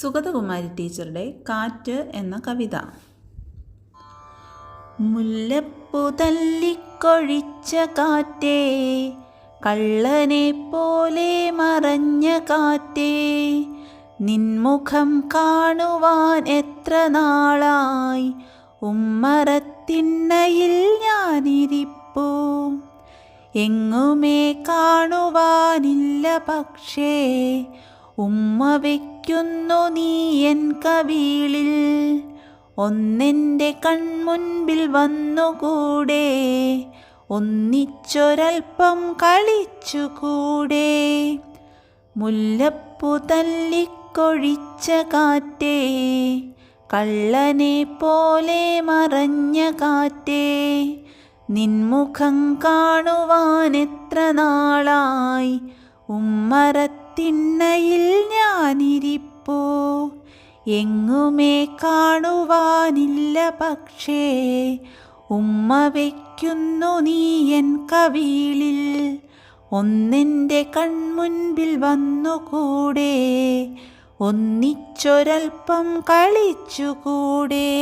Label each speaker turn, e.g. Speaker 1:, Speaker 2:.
Speaker 1: സുഗതകുമാരി ടീച്ചറുടെ കാറ്റ് എന്ന കവിത. മുല്ലപ്പൂ തല്ലിക്കൊഴിച്ച കാറ്റേ കള്ളനെ പോലെ മറഞ്ഞ കാറ്റേ നിൻമുഖം കാണുവാൻ എത്ര നാളായി ഉമ്മറത്തിണ്ണയിൽ ഞാനിരിപ്പൂ. എങ്ങുമേ കാണുവാനില്ല പക്ഷേ ഉമ്മ വയ്ക്കുന്നു നീ എൻ കവിളിൽ. ഒന്നെന്റെ കൺമുൻപിൽ വന്നുകൂടെ. ഒന്നിച്ചൊരൽപ്പം കളിച്ചുകൂടെ. മുല്ലപ്പൂ തല്ലിക്കൊഴിച്ച കാറ്റേ. കള്ളനെ പോലെ മറഞ്ഞ കാറ്റേ. നിൻമുഖം കാണുവാൻ എത്ര നാളായി. ഉമ്മറത്തിണ്ണയിൽ ഞാനിരിപ്പോ. എങ്ങുമേ കാണുവാനില്ല പക്ഷേ ഉമ്മ വയ്ക്കുന്നു നീ എൻ കവിളിൽ. ഒന്നെന്റെ കൺമുൻപിൽ വന്നുകൂടെ ഒന്നിച്ചൊരൽപ്പം കളിച്ചുകൂടെ.